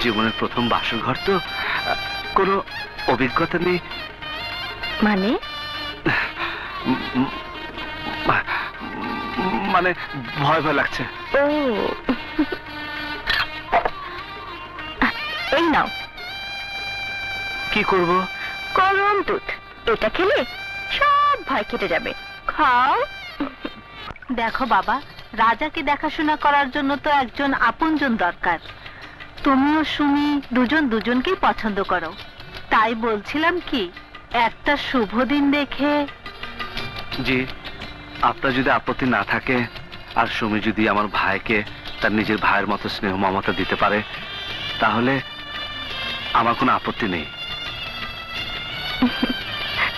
জীবনের প্রথম বাসর ঘর তো কোনো অভিজ্ঞতা নেই? মানে? মানে ভয় ভয় লাগছে। ও। এই নাও। কি করব? গরম দুধ। এটা খেলে সব ভয় কেটে যাবে। খাও। দেখো বাবা রাজাকে দেখাশোনা করার জন্য তো একজন আপনজন দরকার। তুমিও সুমি দুজন দুজনকেই পছন্দ করো। তাই বলছিলাম কি একটা শুভ দিন দেখে। জি আপনার যদি আপত্তি না থাকে আর সুমি যদি আমার ভাইকে তার নিজের ভাইয়ের মতো স্নেহ মমতা দিতে পারে তাহলে আমার কোনো আপত্তি নেই।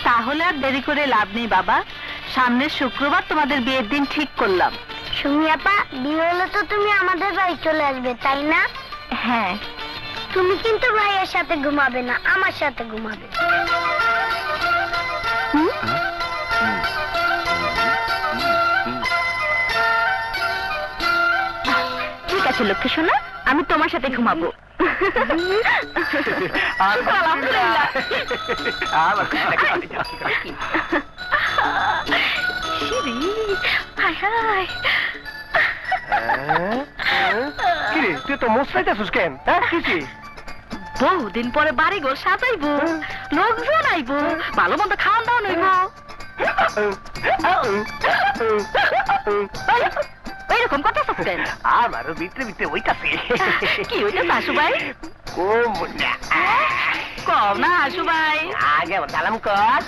তাহলে আর দেরি করে লাভ নেই বাবা। সামনের শুক্রবার তোমাদের বিয়ের দিন ঠিক করলাম। সুমি আপা বিয়ে হলে তো তুমি আমাদের বাড়ি চলে আসবে তাই না? হ্যাঁ তুমি কিন্তু ভাইয়ের সাথে ঘুমাবে না আমার সাথে ঘুমাবে। ঠিক আছে লক্ষ্মী সোনা আমি তোমার সাথে ঘুমাবো আলহামদুলিল্লাহ। শিরি, হায় হায়। কিরে তুই তো মোসাইতেছিস কেন? হ্যাঁ কিছু বহুদিন পরে বাড়ি ঘর সাজাইবো লোকজন আইবো ভালো মন্দ খাওয়ান দাওয়ান হইবো এরকম কথা কেন? আমারও ভিতরে ভিতরে ওইটাছে কি হইছে শাশু ভাই ও মুন্ডা কম না হাসু ভাই আগে সালাম কর।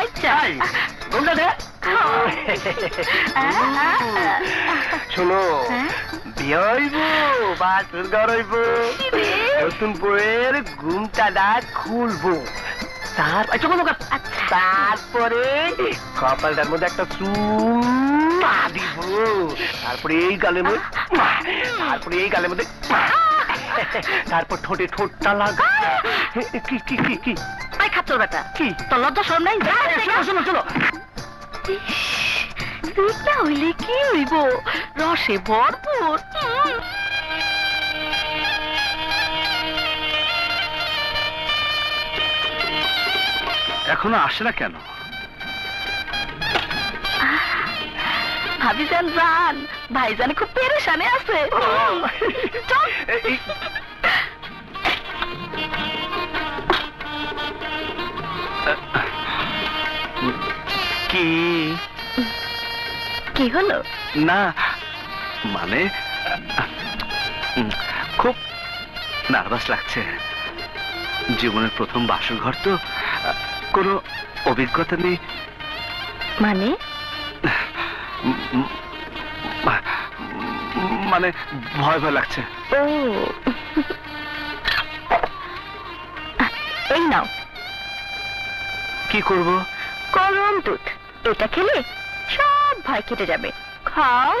আচ্ছা। মুন্ডা দে। শোনো হ্যাঁ? বিয়ে হইব বাসুর ঘর হইব নতুন বইয়ের ঘুমটা ডাক খুলবো। আচ্ছা। তারপরে কপালটার মধ্যে একটা চুমা দিব। তারপরে এই গালের মধ্যে তারপরে এই গালের মধ্যে তারপর ঠোঁটে ঠোঁটটা লাগা। কি কি কি কি? আই খাচ্ছর বেটা কি? তোর লজ্জা শরম নাই? শোনো শোনো শোনো। হইলে কি হইব? রসে ভরপুর উম। এখনও আসে না কেন? ভাবিজান জান ভাইজান খুব পেরেশানে আছে। চল। কি? কি হলো? না মানে? খুব নার্ভাস লাগছে। জীবনের প্রথম বাসর ঘর তো কোনো অভিজ্ঞতা নেই। মানে? মানে ভয় ভয় লাগছে। ও। এই নাও। কি করব? গরম দুধ। এটা খেলে সব ভয় কেটে যাবে। খাও।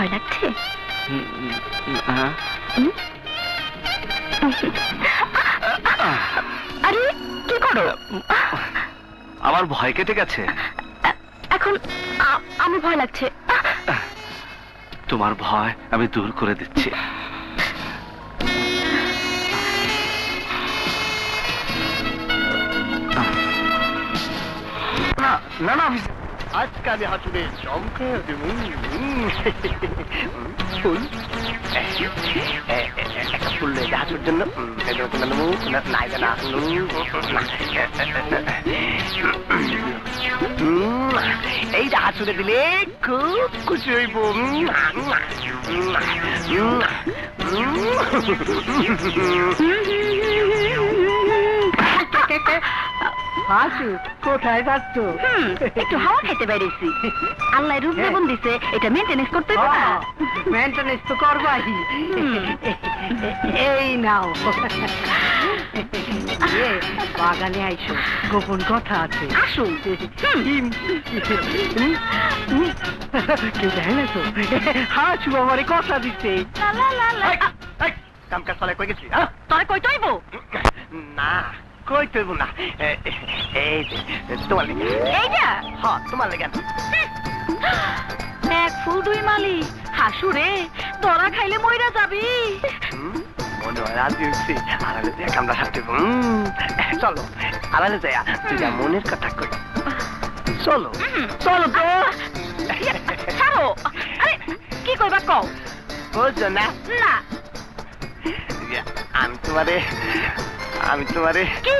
ভয় লাগছে? আরে কি করো? আমার ভয় কেটে গেছে। এখন আমি ভয় লাগছে। তোমার ভয় আমি দূর করে দিচ্ছি। না না আমি হাঁটুরে চমকে দেব ফুল একটা ফুল রয়েছে হাঁটুর জন্য নেব না এইটা হাঁটুরে দিলে খুব খুশি হইব উম, আসু কোথায় হুম, একটু হাওয়া খাইতে বেরিয়েছি। আল্লাহ রূপ হ্যাঁ। জীবন দিছে এটা মেনটেনেন্স করতে হবে। না মেনটেনেন্স তো করবাই। এই নাও। বাগানে আইসো গোপন কথা আছে। হুম। কেউ দেখে না তো হাসু আমারে কথা লা। কাম কাজ কই গেছি হ্যাঁ? তোরে কই তৈব না। কই তৈব না। এই তোমার লেগে। এইটা? হ্যাঁ তোমার লেগে। এক ফুল দুই মালি। হাসু রে তোরা খাইলে মইরা যাবি। মনে হয় রাজি হয়েছি আড়ালে যে কামড়া সাথে চলো আড়ালে যাই তুই যা মনের কথা কই। চলো চলো তো। ছাড়ো। আরে কি কইবা কও? বুঝছ না। না। আমি তোমারে আমি তোমারে কি?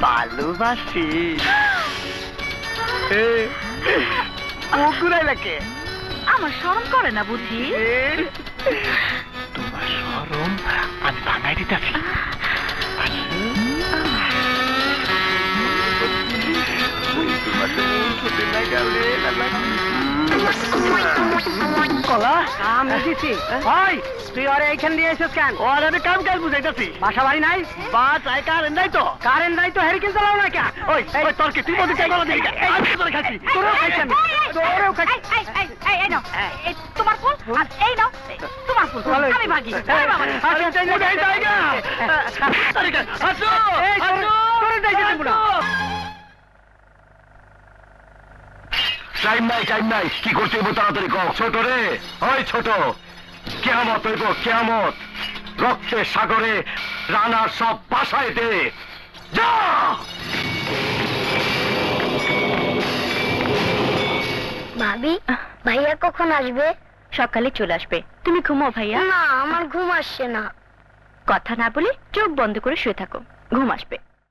ভালোবাসি। কে আমার শরম করে না বুঝি? তোমার সরম আমি ভাঙাই দিতেছি। কলা আমি দিছি ওই তুই ওরে এইখান দিয়ে এসেছ কেন ওর আমি কাম কাজ বুঝাইতেছি বাসা বাড়ি নাই বা চাই কারেন্ট নাই তো কারেন্ট নাই তো হেরিকেল চালাও না কেন ওই ওই তোর কি তুই বলতে চাই বলো দেখি আমি তোরে খাচ্ছি তোরেও খাইছি আমি তোরেও খাইছি এই, নাও। তোমার ফুল আর এই নাও তোমার ফুল আমি ভাগি এই বাবা। আসো, যাই না, যাই না। আসো এই, তোরে- তোরে যাইতে দেবো না। টাইম নাই টাইম নাই। কি করতে হইব তাড়াতাড়ি কও। ছোট রে ওই ছোট। কেয়ামত হইব কেয়ামত। রক্তের সাগরে রানার সব বাসায় দে। যা! ভাবি ভাইয়া কখন আসবে? সকালে চলে আসবে। তুমি ঘুমো ভাইয়া। না আমার ঘুম আসছে না। কথা না বলে চোখ বন্ধ করে শুয়ে থাকো। ঘুম আসবে।